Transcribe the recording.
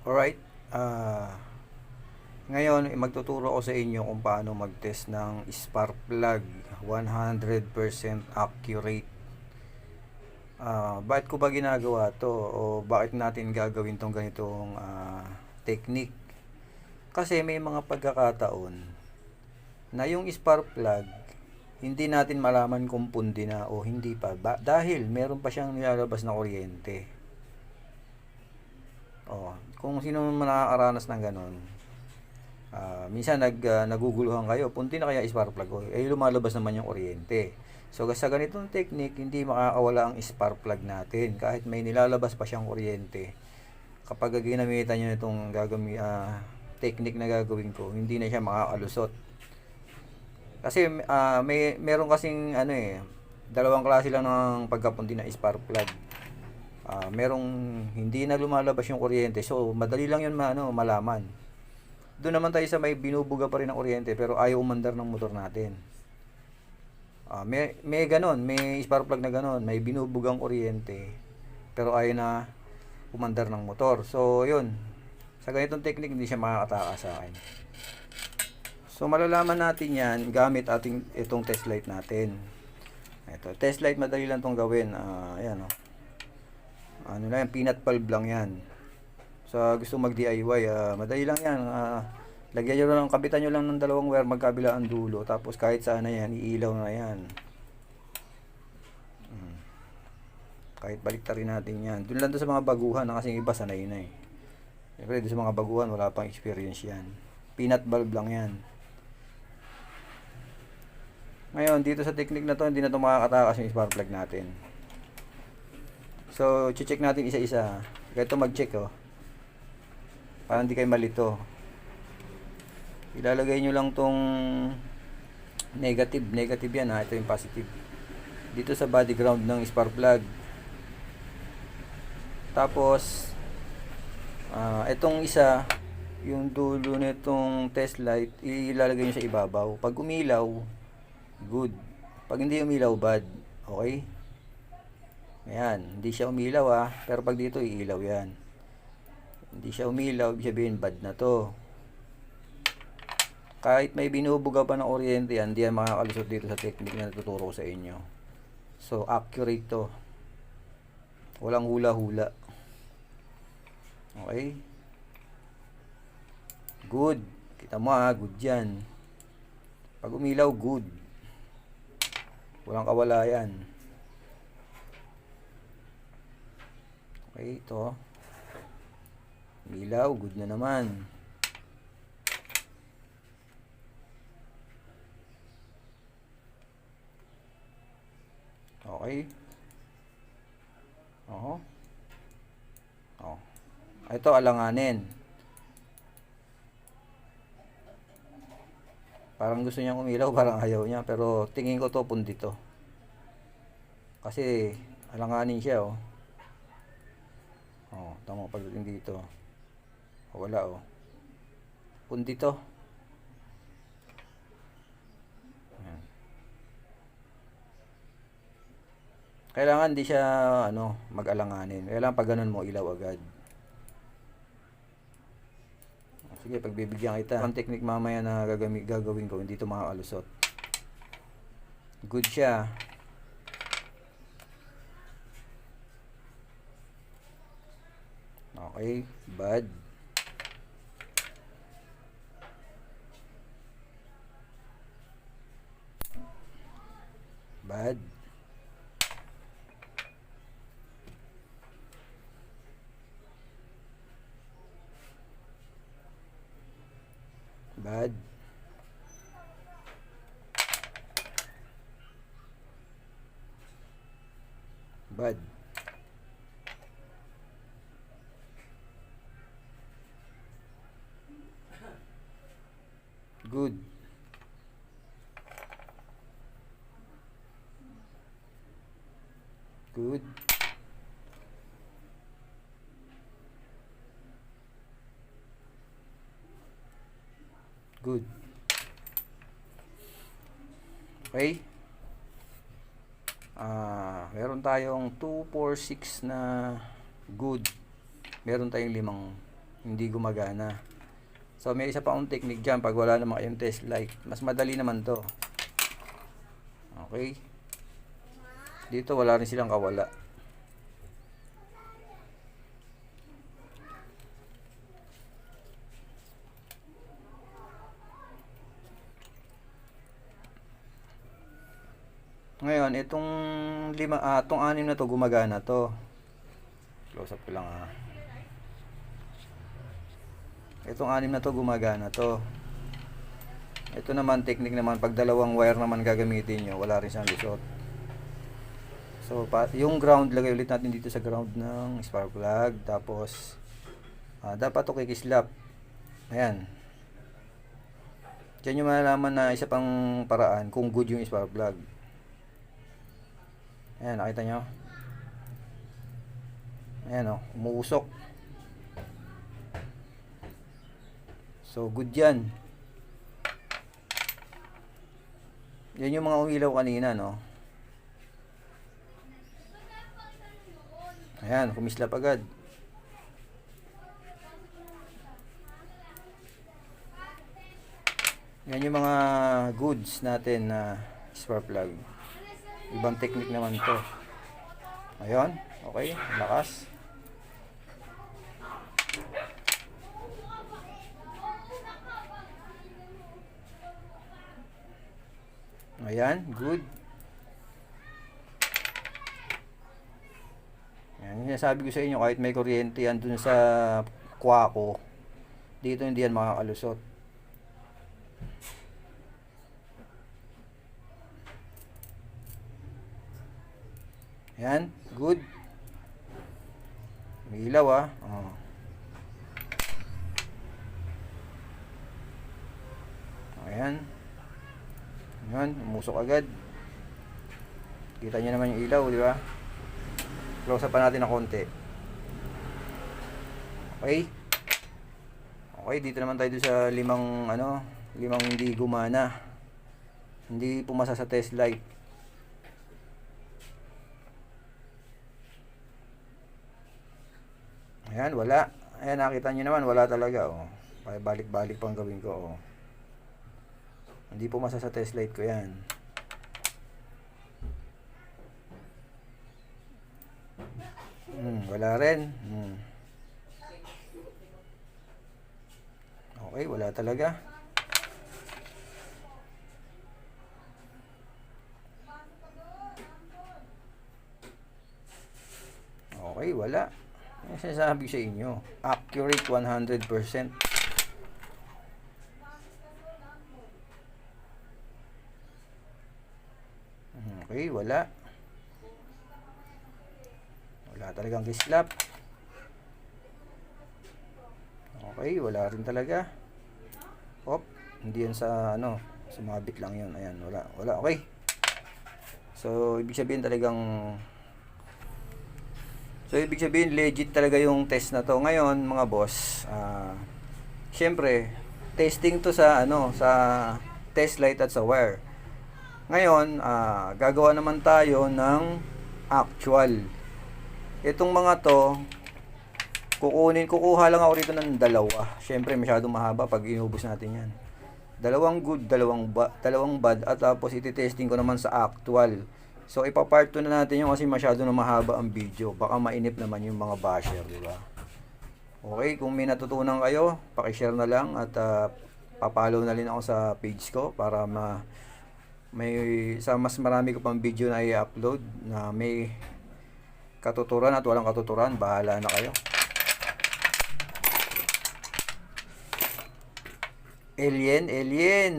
Alright. ah ngayon, magtuturo ko sa inyo kung paano mag-test ng spark plug 100% accurate. Ah, bakit ko ba ginagawa to o bakit natin gagawin tong ganitong ah, technique? Kasi may mga pagkakataon na yung spark plug hindi natin malaman kung pundi na o hindi pa ba, dahil meron pa siyang nilalabas na kuryente. Oh, kung sino man nakakaranas ng ganun, ah, minsan nag, ah, naguguluhan kayo, punti na kaya spark plug ko, eh lumalabas naman yung kuryente. So sa ganitong technique, hindi makakawala ang spark plug natin kahit may nilalabas pa siyang kuryente. Kapag ginamitan niyo itong gagami, ah, technique na gagawin ko, hindi na siya makakalusot. Kasi ah, may meron kasing ano eh, dalawang klase lang ng pagkapunti na spark plug. Ah, merong hindi na lumalabas yung kuryente. So, madali lang 'yun ma- ano, malaman. Doon naman tayo sa may binubuga pa rin ng kuryente pero ayaw umandar ng motor natin. Ah, may may ganon, may spark plug na ganon, may binubugang kuryente pero ayaw na umandar ng motor. So, 'yun. Sa ganitong technique hindi siya makakataka sa akin. So malalaman natin 'yan gamit ating itong test light natin. Ito, test light madali lang 'tong gawin. Ah, ayan oh. Ano lang yan, peanut bulb lang 'yan. Sa gusto mag DIY, ah, madali lang 'yan. Ah, lagyan niyo lang, kabitan niyo lang ng dalawang wire magkabila ang dulo tapos kahit saan na 'yan, iilaw na 'yan. Hmm. Kahit baliktarin natin 'yan. Doon lang to sa mga baguhan na kasi yung iba sanay na eh. Siyempre, doon sa mga baguhan, wala pang experience yan. Peanut bulb lang yan. Ngayon, dito sa technique na to, hindi na to makakatakas yung spark plug natin. So, check natin isa-isa. Ito mag-check, oh. Para hindi kayo malito. Ilalagay nyo lang tong negative. Negative yan, ha. Ito yung positive. Dito sa body ground ng spark plug. Tapos, ah itong isa, yung dulo nitong test light, ilalagay nyo sa ibabaw. Pag umilaw, good. Pag hindi umilaw, bad. Okay? Ayan, hindi siya umilaw ah, pero pag dito iilaw yan. Hindi siya umilaw, ibig sabihin bad na to. Kahit may binubuga pa ng kuryente yan, hindi yan makakalusot dito sa technique na natuturo sa inyo. So, accurate to. Walang hula-hula. Okay? Good. Kita mo ah, good yan. Pag umilaw, good. Walang kawala yan. Okay, ito. Umilaw, good na naman. Okay. Oo. Oh. Ito alanganin. Parang gusto niyang umilaw, parang ayaw niya. Pero tingin ko to pundi to. Kasi alanganin siya oh. Oh, tama pagdating dito. Oh, wala oh. Pundi to. Kailangan di siya ano, mag-alanganin. Kailangan pag ganun mo ilaw agad. Sige, pagbibigyan kita. Ang technique mamaya na gagawin ko, hindi ito makakalusot. Good siya. Okay, bad. Bad. Bad. Bad. Good. Good. Good. Okay? Ah, meron tayong 2, 4, 6 na good. Meron tayong limang hindi gumagana. So may isa pa akong technique dyan pag wala naman kayong test light. Mas madali naman to. Okay. Dito wala rin silang kawala. Ngayon, itong lima, ah, itong anim na to gumagana to. Close up ko lang ah. Itong anim na to gumagana to. Ito naman technique naman pag dalawang wire naman gagamitin nyo, wala rin siyang lusot. So pa, yung ground lagay ulit natin dito sa ground ng spark plug tapos ah, dapat to kikislap. Ayan. Diyan nyo malalaman na isa pang paraan kung good yung spark plug. Ayan, nakita nyo? Ayan o, umuusok. So, good yan. Yan yung mga umilaw kanina, no? Ayan, kumislap agad. Yan yung mga goods natin na spark plug. Ibang technique naman to. Ayun, okay, lakas. Ayan, good. Yan, sabi ko sa inyo, kahit may kuryente yan dun sa kwako, dito hindi yan makakalusot. Yan, good. May ilaw ah. Oh. Ayan. Yan, umusok agad. Kita niyo naman yung ilaw, di ba? Close up pa natin ng konti. Okay. Okay, dito naman tayo sa limang ano, limang hindi gumana. Hindi pumasa sa test light. Ayan, wala. Ayan, nakita nyo naman, wala talaga. Oh. Balik-balik pang gawin ko. Oh. Hindi pumasa sa test light ko yan. Hmm, wala rin. Hmm. Okay, wala talaga. Okay, wala. Yung sinasabi ko sa inyo, accurate 100%. Okay, wala. Talagang kislap. Okay, wala rin talaga. Op, hindi yan sa ano, sumabit lang yun. Ayan, wala, wala. Okay. So, ibig sabihin talagang So, ibig sabihin, legit talaga yung test na to. Ngayon, mga boss, ah, syempre, testing to sa, ano, sa test light at sa wire. Ngayon, ah, gagawa naman tayo ng actual. Itong mga to, kukunin, kukuha lang ako rito ng dalawa. Syempre, masyadong mahaba pag inubos natin yan. Dalawang good, dalawang, ba, dalawang bad, at tapos ititesting ko naman sa actual. So, ipapart 2 na natin yung kasi masyado na mahaba ang video. Baka mainip naman yung mga basher, di ba? Okay, kung may natutunan kayo, pakishare na lang at uh, papalo na rin ako sa page ko para ma may sa mas marami ko pang video na i-upload na may katuturan at walang katuturan, bahala na kayo. Alien, alien.